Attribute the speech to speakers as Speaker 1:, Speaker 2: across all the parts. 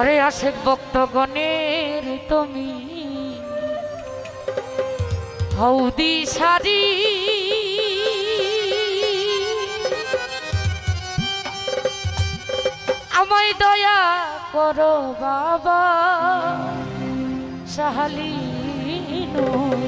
Speaker 1: ঘরে আসে ভক্ত গণের তুমি। হৌদি সারি আমায় দয়া করো বাবা সাহালি নয়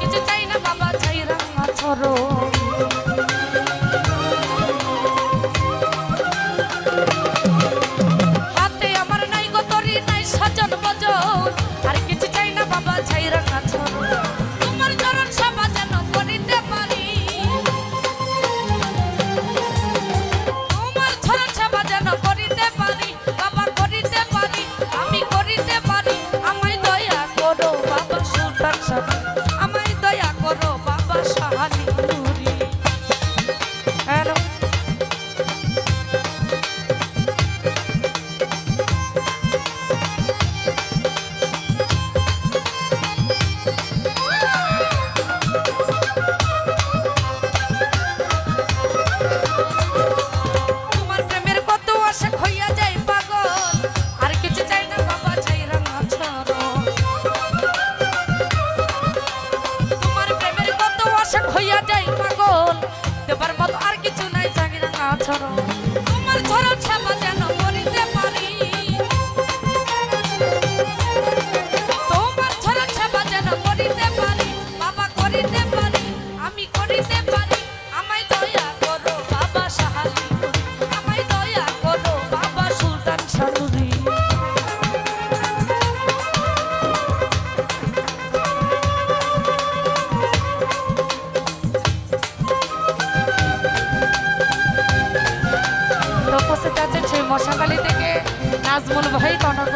Speaker 1: কিছু চাই না বাবা চাই রাঙা চরণ হাতে আমার নাই গো নাই সজন। উপস্থিত আছেন সেই মশাকালী থেকে নাজমুল ভাই কনক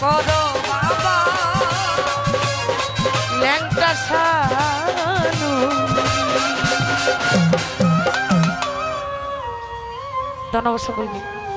Speaker 1: করো বাবা। ল্যাংটা সানু। ধন্যবাদ বলবি